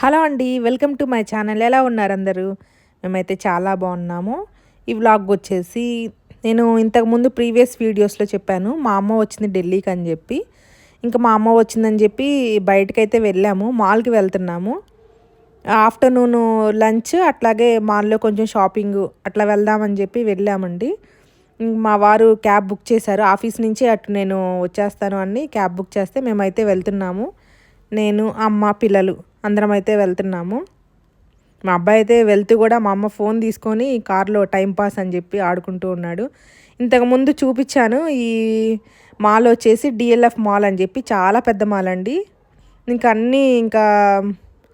Hello అండి welcome to my channel. ఎలా ఉన్నారు అందరూ? మేమైతే చాలా బాగున్నాము. ఈ వ్లాగ్ వచ్చేసి నేను ఇంతకుముందు ప్రీవియస్ వీడియోస్లో చెప్పాను మా అమ్మ వచ్చింది ఢిల్లీకి అని చెప్పి. ఇంకా మా అమ్మ వచ్చిందని చెప్పి బయటకైతే వెళ్ళాము మాల్కి వెళ్తున్నాము. ఆఫ్టర్నూన్ లంచ్ అట్లాగే మాల్లో కొంచెం షాపింగ్ అట్లా వెళ్దామని చెప్పి వెళ్ళామండి. మా వారు క్యాబ్ బుక్ చేశారు. ఆఫీస్ నుంచి అటు నేను వచ్చేస్తాను అని క్యాబ్ బుక్ చేస్తే మేమైతే వెళ్తున్నాము. నేను అమ్మ పిల్లలు. అందరం అయితే వెళ్తున్నాము. మా అబ్బాయి అయితే వెళ్తూ కూడా మా అమ్మ ఫోన్ తీసుకొని కార్లో టైం పాస్ అని చెప్పి ఆడుకుంటూ ఉన్నాడు. ఇంతకుముందు చూపించాను ఈ మాల్ వచ్చేసి డిఎల్ఎఫ్ మాల్ అని చెప్పి చాలా పెద్ద మాల్ అండి. ఇంకా అన్నీ ఇంకా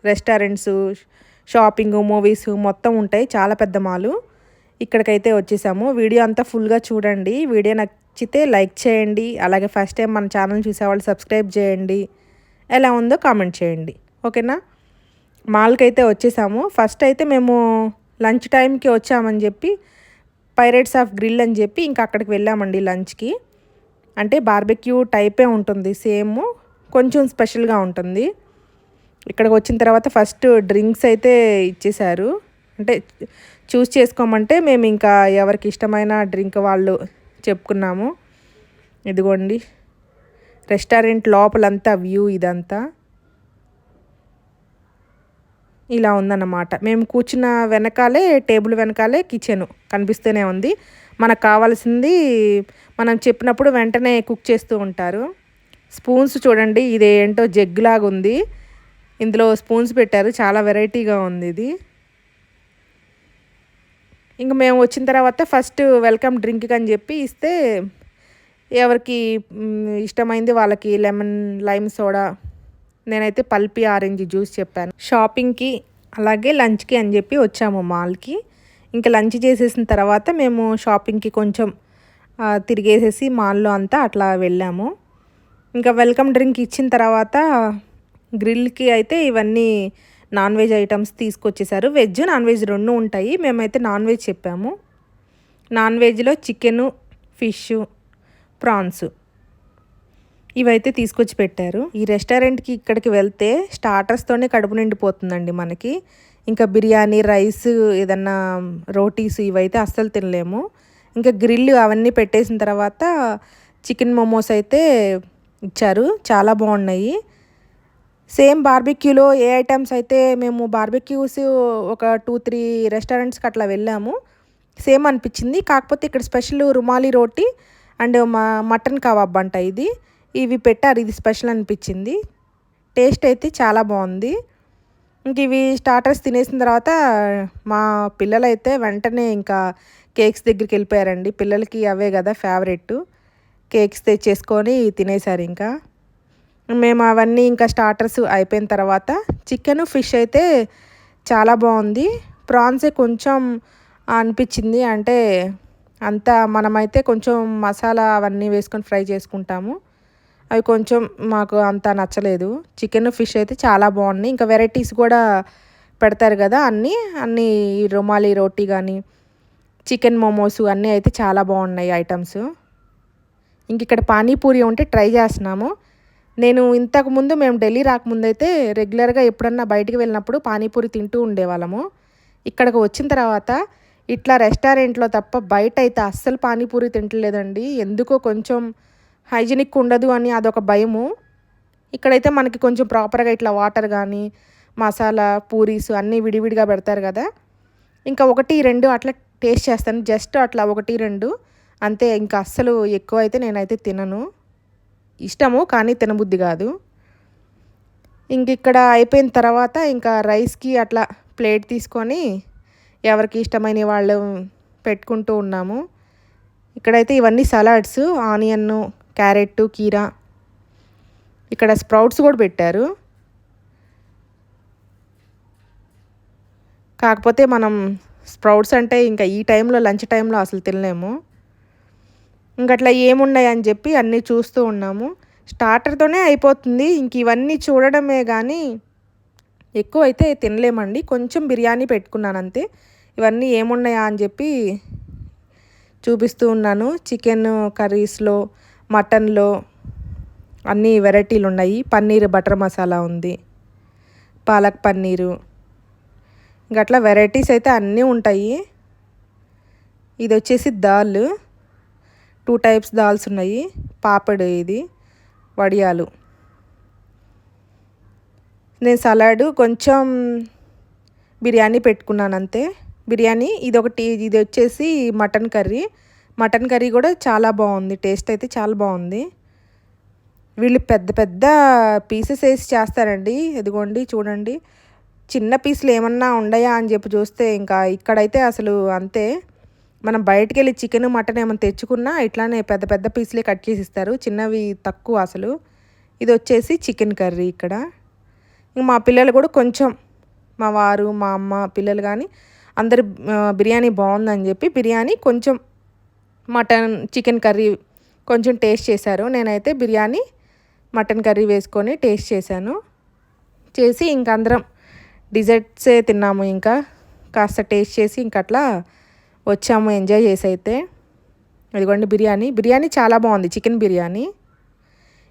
రెస్టారెంట్స్ షాపింగ్ మూవీస్ మొత్తం ఉంటాయి చాలా పెద్ద మాలు. ఇక్కడికైతే వచ్చేసాము. వీడియో అంతా ఫుల్గా చూడండి. వీడియో నచ్చితే లైక్ చేయండి. అలాగే ఫస్ట్ టైం మన ఛానల్ చూసేవాళ్ళు సబ్స్క్రైబ్ చేయండి. ఎలా ఉందో కామెంట్ చేయండి. ఓకేనా? మాల్కి అయితే వచ్చేసాము. ఫస్ట్ అయితే మేము లంచ్ టైంకి వచ్చామని చెప్పి పైరేట్స్ ఆఫ్ గ్రిల్ అని చెప్పి ఇంకా అక్కడికి వెళ్ళామండి లంచ్కి. అంటే బార్బెక్యూ టైపే ఉంటుంది సేమ్ కొంచెం స్పెషల్గా ఉంటుంది. ఇక్కడికి వచ్చిన తర్వాత ఫస్ట్ డ్రింక్స్ అయితే ఇచ్చేశారు. అంటే చూస్ చేసుకోమంటే మేము ఇంకా ఎవరికి ఇష్టమైన డ్రింక్ వాళ్ళు చెప్పుకున్నాము. ఇదిగోండి రెస్టారెంట్ లోపలంతా వ్యూ ఇదంతా. ఇలా ఉందన్నమాట. మేము కూర్చున్న వెనకాలే టేబుల్ వెనకాలే కిచెన్ కనిపిస్తూనే ఉంది. మనకు కావాల్సింది మనం చెప్పినప్పుడు వెంటనే కుక్ చేస్తూ ఉంటారు. స్పూన్స్ చూడండి ఇది ఏంటో జగ్గులాగా ఉంది. ఇందులో స్పూన్స్ పెట్టారు చాలా వెరైటీగా ఉంది ఇది. ఇంక మేము వచ్చిన తర్వాత ఫస్ట్ వెల్కమ్ డ్రింక్ అని చెప్పి ఇస్తే ఎవరికి ఇష్టమైంది వాళ్ళకి లెమన్ లైమ్ సోడా నేనైతే పల్పి ఆరెంజ్ జ్యూస్ చెప్పాను. షాపింగ్కి అలాగే లంచ్కి అని చెప్పి వచ్చాము మాల్కి. ఇంకా లంచ్ చేసేసిన తర్వాత మేము షాపింగ్కి కొంచెం తిరిగేసేసి మాల్లో అంతా అట్లా వెళ్ళాము. ఇంకా వెల్కమ్ డ్రింక్ ఇచ్చిన తర్వాత గ్రిల్కి అయితే ఇవన్నీ నాన్ వెజ్ ఐటమ్స్ తీసుకొచ్చేసారు. వెజ్ నాన్ వెజ్ రెండు ఉంటాయి. మేమైతే నాన్ వెజ్ చెప్పాము. నాన్ వెజ్లో చికెను ఫిష్ ప్రాన్స్. ఇవైతే తీసుకొచ్చి పెట్టారు. ఈ రెస్టారెంట్కి ఇక్కడికి వెళ్తే స్టార్టర్స్తోనే కడుపు నిండిపోతుందండి మనకి. ఇంకా బిర్యానీ రైస్ ఏదన్నా రోటీస్ ఇవైతే అస్సలు తినలేము. ఇంకా గ్రిల్ అవన్నీ పెట్టేసిన తర్వాత చికెన్ మోమోస్ అయితే ఇచ్చారు. చాలా బాగున్నాయి. సేమ్ బార్బెక్యూలో ఏ ఐటమ్స్ అయితే మేము బార్బెక్యూస్ ఒక టూ త్రీ రెస్టారెంట్స్కి అట్లా వెళ్ళాము. సేమ్ అనిపించింది. కాకపోతే ఇక్కడ స్పెషల్ రుమాలి రోటీ అండ్ మా మటన్ కబాబ్ అంట ఇది. ఇవి పెట్టారు ఇది స్పెషల్ అనిపించింది. టేస్ట్ అయితే చాలా బాగుంది. ఇంక ఇవి స్టార్టర్స్ తినేసిన తర్వాత మా పిల్లలైతే వెంటనే ఇంకా కేక్స్ దగ్గరికి వెళ్ళిపోయారండి. పిల్లలకి అవే కదా ఫేవరెట్ కేక్స్ తెచ్చేసుకొని తినేశారు ఇంకా. మేము అవన్నీ ఇంకా స్టార్టర్స్ అయిపోయిన తర్వాత చికెన్ ఫిష్ అయితే చాలా బాగుంది. ప్రాన్సే కొంచెం అనిపించింది. అంటే అంతా మనమైతే కొంచెం మసాలా అవన్నీ వేసుకొని ఫ్రై చేసుకుంటాము. అవి కొంచెం మాకు అంత నచ్చలేదు. చికెన్ ఫిష్ అయితే చాలా బాగున్నాయి. ఇంకా వెరైటీస్ కూడా పెడతారు కదా అన్నీ. అన్నీ రుమాలి రోటీ కానీ చికెన్ మోమోస్ అన్నీ అయితే చాలా బాగున్నాయి ఐటమ్స్ ఇంక ఇక్కడ పానీపూరి ఉంటే ట్రై చేస్తున్నాము. నేను ఇంతకుముందు మేము ఢిల్లీ రాకముందు అయితే రెగ్యులర్గా ఎప్పుడన్నా బయటికి వెళ్ళినప్పుడు పానీపూరి తింటూ ఉండేవాళ్ళము. ఇక్కడికి వచ్చిన తర్వాత ఇట్లా రెస్టారెంట్లో తప్ప బయట అయితే అస్సలు పానీపూరి తింటలేదండి. ఎందుకో కొంచెం హైజీనిక్ ఉండదు అని అదొక భయము. ఇక్కడైతే మనకి కొంచెం ప్రాపర్గా ఇట్లా వాటర్ కానీ మసాలా పూరీస్ అన్నీ విడివిడిగా పెడతారు కదా. ఇంకా ఒకటి రెండు అట్లా టేస్ట్ చేస్తాను. జస్ట్ అట్లా ఒకటి రెండు. అంతే ఇంకా అస్సలు ఎక్కువ అయితే నేనైతే తినను. ఇష్టము కానీ తినబుద్ధి కాదు. ఇంక ఇక్కడ అయిపోయిన తర్వాత ఇంకా రైస్కి అట్లా ప్లేట్ తీసుకొని ఎవరికి ఇష్టమైన వాళ్ళు పెట్టుకుంటూ ఉన్నాము. ఇక్కడైతే ఇవన్నీ సలాడ్స్ ఆనియన్ క్యారెట్ కీరా. ఇక్కడ స్ప్రౌట్స్ కూడా పెట్టారు. కాకపోతే మనం స్ప్రౌట్స్ అంటే ఇంకా ఈ టైంలో లంచ్ టైంలో అసలు తినలేము. ఇంకట్లా ఏమున్నాయి అని చెప్పి అన్నీ చూస్తూ ఉన్నాము. స్టార్టర్తోనే అయిపోతుంది. ఇంక ఇవన్నీ చూడడమే కానీ ఎక్కువ అయితే తినలేమండి. కొంచెం బిర్యానీ పెట్టుకున్నాను అంతే. ఇవన్నీ ఏమున్నాయా అని చెప్పి చూపిస్తూ ఉన్నాను. చికెన్ కర్రీస్లో మటన్లో అన్ని వెరైటీలు ఉన్నాయి. పన్నీర్ బటర్ మసాలా ఉంది. పాలక్ పన్నీరు. ఇంకా అట్లా వెరైటీస్ అయితే అన్నీ ఉంటాయి. ఇది వచ్చేసి దాల్. టూ టైప్స్ దాల్స్ ఉన్నాయి. పాపడు ఇది వడియాలు. నేను సలాడ్ కొంచెం బిర్యానీ పెట్టుకున్నాను అంతే. బిర్యానీ ఇది ఒకటి ఇది వచ్చేసి మటన్ కర్రీ. మటన్ కర్రీ కూడా చాలా బాగుంది. టేస్ట్ అయితే చాలా బాగుంది. వీళ్ళు పెద్ద పెద్ద పీసెస్ వేసి చేస్తారండి. ఇదిగోండి చూడండి. చిన్న పీసులు ఏమన్నా ఉన్నాయా అని చెప్పి చూస్తే ఇంకా ఇక్కడైతే అసలు అంతే. మనం బయటకు వెళ్ళి చికెన్ మటన్ ఏమైనా తెచ్చుకున్నా ఇట్లానే పెద్ద పెద్ద పీసులే కట్ చేసి ఇస్తారు. చిన్నవి తక్కువ అసలు. ఇది వచ్చేసి చికెన్ కర్రీ ఇక్కడ. మా పిల్లలు కూడా కొంచెం మా వారు మా అమ్మ పిల్లలు కానీ అందరు బిర్యానీ బాగుందని చెప్పి బిర్యానీ కొంచెం మటన్ చికెన్ కర్రీ కొంచెం టేస్ట్ చేశారు. నేనైతే బిర్యానీ మటన్ కర్రీ వేసుకొని టేస్ట్ చేశాను. చేసి ఇంక అందరం డిజర్ట్సే తిన్నాము ఇంకా. కాస్త టేస్ట్ చేసి ఇంక అట్లా వచ్చాము ఎంజాయ్ చేసి అయితే. ఇదిగోండి బిర్యానీ. బిర్యానీ చాలా బాగుంది చికెన్ బిర్యానీ.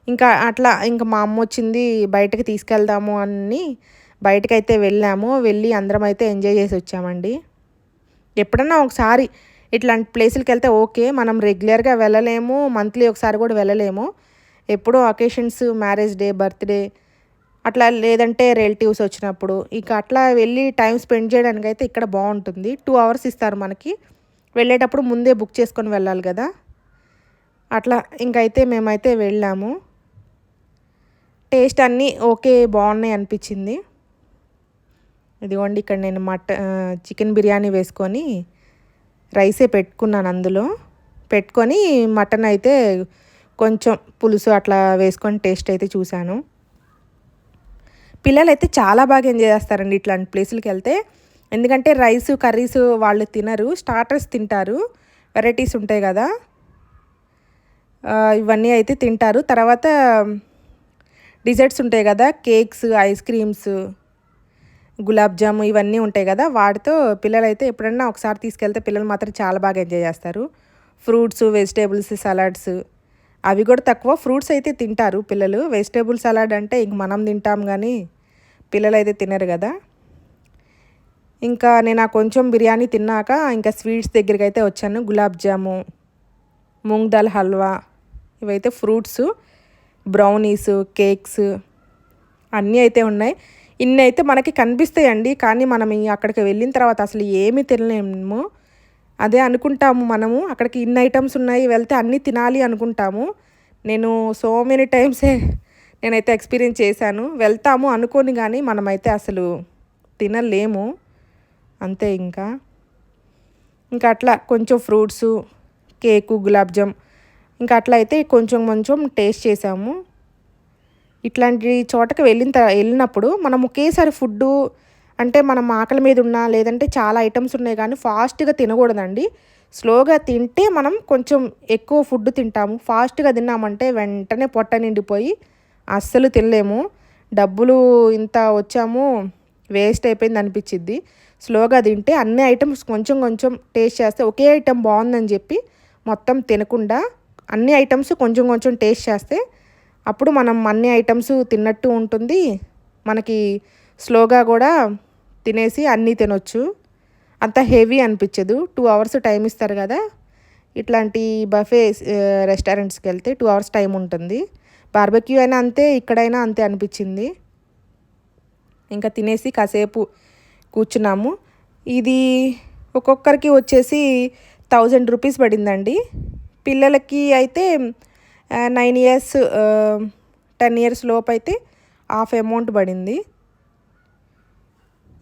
ఇంకా అట్లా ఇంకా మా అమ్మ వచ్చింది బయటకు తీసుకెళ్దాము అని బయటకైతే వెళ్ళాము. వెళ్ళి అందరం అయితే ఎంజాయ్ చేసి వచ్చామండి. ఎప్పుడన్నా ఒకసారి ఇట్లాంటి ప్లేసులకి వెళ్తే ఓకే మనం రెగ్యులర్గా వెళ్ళలేము మంత్లీ ఒకసారి కూడా వెళ్ళలేము. ఎప్పుడో అకేషన్స్ మ్యారేజ్ డే బర్త్డే అట్లా లేదంటే రిలేటివ్స్ వచ్చినప్పుడు. ఇక అట్లా వెళ్ళి టైం స్పెండ్ చేయడానికి అయితే ఇక్కడ బాగుంటుంది. టూ అవర్స్ ఇస్తారు మనకి. వెళ్ళేటప్పుడు ముందే బుక్ చేసుకొని వెళ్ళాలి కదా. అట్లా ఇంకైతే మేమైతే వెళ్ళాము. టేస్ట్ అన్నీ ఓకే బాగున్నాయి అనిపించింది. ఇదిగోండి ఇక్కడ నేను మట చికెన్ బిర్యానీ వేసుకొని రైసే పెట్టుకున్నాను అందులో. పెట్టుకొని మటన్ అయితే కొంచెం పులుసు అట్లా వేసుకొని టేస్ట్ అయితే చూశాను. పిల్లలైతే చాలా బాగా ఎంజాయ్ చేస్తారండి ఇట్లాంటి ప్లేసులకి వెళ్తే. ఎందుకంటే రైస్ కర్రీస్ వాళ్ళు తినరు స్టార్టర్స్ తింటారు వెరైటీస్ ఉంటాయి కదా. ఇవన్నీ అయితే తింటారు. తర్వాత డిజర్ట్స్ ఉంటాయి కదా cakes ice creams. Gulab jamun ఇవన్నీ ఉంటాయి కదా వాటితో పిల్లలైతే ఎప్పుడన్నా ఒకసారి తీసుకెళ్తే పిల్లలు మాత్రం చాలా బాగా ఎంజాయ్ చేస్తారు. ఫ్రూట్స్ వెజిటేబుల్స్ సలాడ్స్ అవి కూడా తక్కువ. ఫ్రూట్స్ అయితే తింటారు పిల్లలు. వెజిటేబుల్ సలాడ్ అంటే ఇంక మనం తింటాం కానీ పిల్లలు అయితే తినరు కదా. ఇంకా నేను ఆ కొంచెం బిర్యానీ తిన్నాక ఇంకా స్వీట్స్ దగ్గరికి అయితే వచ్చాను. గులాబ్ జాము మూంగ్ దాల్ హల్వా ఇవైతే ఫ్రూట్స్ బ్రౌనీస్ కేక్స్ అన్నీ అయితే ఉన్నాయి. ఇన్ని అయితే మనకి కనిపిస్తాయండి కానీ మనం అక్కడికి వెళ్ళిన తర్వాత అసలు ఏమి తినలేము. అదే అనుకుంటాము మనము అక్కడికి ఇన్ని ఐటమ్స్ ఉన్నాయి వెళ్తే అన్నీ తినాలి అనుకుంటాము. నేను సో మెనీ టైమ్సే నేనైతే ఎక్స్పీరియన్స్ చేశాను. వెళ్తాము అనుకోని కానీ మనమైతే అసలు తినలేము. అంతే ఇంకా. ఇంకా అట్లా కొంచెం ఫ్రూట్స్ కేకు గులాబ్ జామ్ ఇంకా అట్లా అయితే కొంచెం కొంచెం టేస్ట్ చేసాము ఇట్లాంటి చోటకి వెళ్ళిన వెళ్ళినప్పుడు మనం ఒకేసారి ఫుడ్డు అంటే మనం ఆకలి మీద ఉన్నా లేదంటే చాలా ఐటమ్స్ ఉన్నాయి కానీ ఫాస్ట్గా తినకూడదండి. స్లోగా తింటే మనం కొంచెం ఎక్కువ ఫుడ్ తింటాము. ఫాస్ట్గా తిన్నామంటే వెంటనే పొట్ట నిండిపోయి అస్సలు తినలేము. డబ్బులు ఇంత వచ్చాము వేస్ట్ అయిపోయింది అనిపించిద్ది. స్లోగా తింటే అన్ని ఐటమ్స్ కొంచెం కొంచెం టేస్ట్ చేస్తే ఒకే ఐటమ్ బాగుందని చెప్పి మొత్తం తినకుండా అన్ని ఐటమ్స్ కొంచెం కొంచెం టేస్ట్ చేస్తే అప్పుడు మనం అన్ని ఐటమ్స్ తిన్నట్టు ఉంటుంది. మనకి స్లోగా కూడా తినేసి అన్నీ తినొచ్చు. అంత హెవీ అనిపించదు. టూ అవర్స్ టైం ఇస్తారు కదా. ఇట్లాంటి బఫే రెస్టారెంట్స్కి వెళ్తే టూ అవర్స్ టైం ఉంటుంది. బార్బెక్యూ అయినా అంతే ఇక్కడైనా అంతే అనిపించింది. ఇంకా తినేసి కాసేపు కూర్చున్నాము. ఇది ఒక్కొక్కరికి వచ్చేసి థౌజండ్ రూపీస్ పడిందండి. పిల్లలకి అయితే నైన్ ఇయర్స్ టెన్ ఇయర్స్ లోపు అయితే హాఫ్ అమౌంట్ పడింది.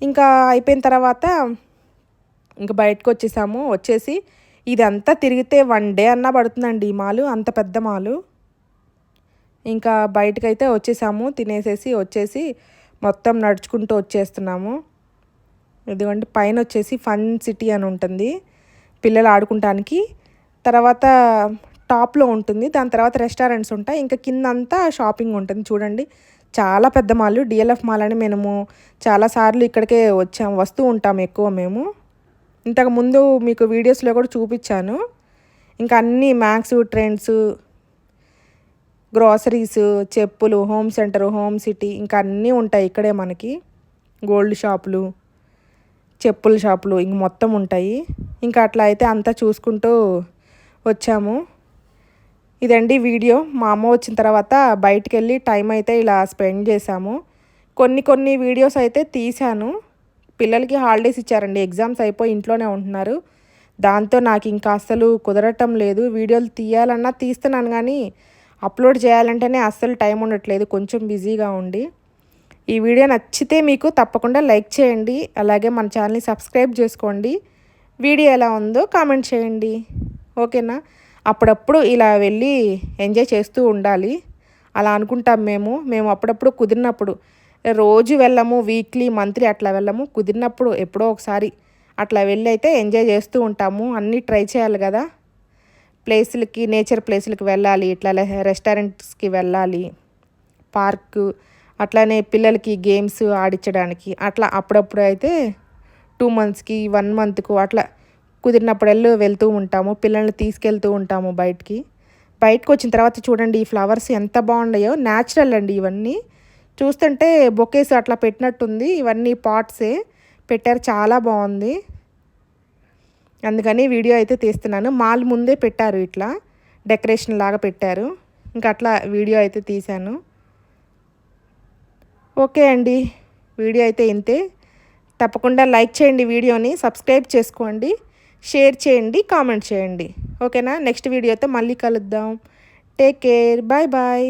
ఇంకా అయిపోయిన తర్వాత ఇంకా బయటకు వచ్చేసాము. వచ్చేసి ఇదంతా తిరిగితే వన్ డే అన్నా పడుతుందండి ఈ మాలు అంత పెద్ద మాలు. ఇంకా బయటకైతే వచ్చేసాము. తినేసేసి వచ్చేసి మొత్తం నడుచుకుంటూ వచ్చేస్తున్నాము. ఇదిగోండి పైన వచ్చేసి ఫన్ సిటీ అని ఉంటుంది. పిల్లలు ఆడుకుంటానికి. తర్వాత టాప్లో ఉంటుంది. దాని తర్వాత రెస్టారెంట్స్ ఉంటాయి. ఇంకా కింద అంతా షాపింగ్ ఉంటుంది. చూడండి. చాలా పెద్ద మాల్. డిఎల్ఎఫ్ మాల్ అని మేము చాలాసార్లు ఇక్కడికే వచ్చాము వస్తూ ఉంటాం ఎక్కువ మేము. ఇంతకు ముందు మీకు వీడియోస్లో కూడా చూపించాను. ఇంకా అన్ని మ్యాక్స్ ట్రెండ్స్ గ్రాసరీస్ చెప్పులు హోమ్ సెంటర్ హోమ్ సిటీ ఇంకా అన్నీ ఉంటాయి ఇక్కడే మనకి. గోల్డ్ షాపులు చెప్పుల షాపులు ఇంక మొత్తం ఉంటాయి. ఇంకా అట్లా అయితే అంతా చూసుకుంటూ వచ్చాము. ఇదండి వీడియో. మా అమ్మ వచ్చిన తర్వాత బయటికి వెళ్ళి టైం అయితే ఇలా స్పెండ్ చేశాము. కొన్ని కొన్ని వీడియోస్ అయితే తీశాను. పిల్లలకి హాలిడేస్ ఇచ్చారండి. ఎగ్జామ్స్ అయిపోయి ఇంట్లోనే ఉంటున్నారు. దాంతో నాకు ఇంకా అస్సలు కుదరటం లేదు. వీడియోలు తీయాలన్నా తీస్తున్నాను కానీ అప్లోడ్ చేయాలంటేనే అస్సలు టైం ఉండట్లేదు. కొంచెం బిజీగా ఉండి. ఈ వీడియో నచ్చితే మీకు తప్పకుండా లైక్ చేయండి. అలాగే మన ఛానల్ని సబ్స్క్రైబ్ చేసుకోండి. వీడియో ఎలా ఉందో కామెంట్ చేయండి. ఓకేనా? అప్పుడప్పుడు ఇలా వెళ్ళి ఎంజాయ్ చేస్తూ ఉండాలి. అలా అనుకుంటాం మేము. మేము అప్పుడప్పుడు కుదిరినప్పుడు. రోజు వెళ్ళము వీక్లీ మంత్లీ అట్లా వెళ్ళము. కుదిరినప్పుడు ఎప్పుడో ఒకసారి అట్లా వెళ్ళి అయితే ఎంజాయ్ చేస్తూ ఉంటాము. అన్నీ ట్రై చేయాలి కదా. ప్లేసులకి నేచర్ ప్లేసులకి వెళ్ళాలి. ఇట్లా రెస్టారెంట్స్కి వెళ్ళాలి. పార్క్ అట్లానే పిల్లలకి గేమ్స్ ఆడించడానికి. అట్లా అప్పుడప్పుడు అయితే టూ మంత్స్కి వన్ మంత్కు అట్లా కుదిరినప్పుడెల్లు వెళ్తూ ఉంటాము పిల్లల్ని తీసుకెళ్తూ ఉంటాము బయటికి. బయటకు వచ్చిన తర్వాత చూడండి ఈ ఫ్లవర్స్ ఎంత బాగున్నాయో న్యాచురల్ అండి ఇవన్నీ. చూస్తుంటే బొకేస్ అట్లా పెట్టినట్టుంది ఇవన్నీ పాట్సే పెట్టారు చాలా బాగుంది. అందుకని వీడియో అయితే తీస్తున్నాను. మాల్ ముందే పెట్టారు ఇట్లా డెకరేషన్ లాగా పెట్టారు. ఇంకా అట్లా వీడియో అయితే తీశాను. ఓకే అండి వీడియో అయితే ఇంతే. తప్పకుండా లైక్ చేయండి వీడియోని సబ్స్క్రైబ్ చేసుకోండి. షేర్ చేయండి కామెంట్ చేయండి. ఓకేనా? నెక్స్ట్ వీడియోతో మళ్ళీ కలుద్దాం. Take care. Bye bye.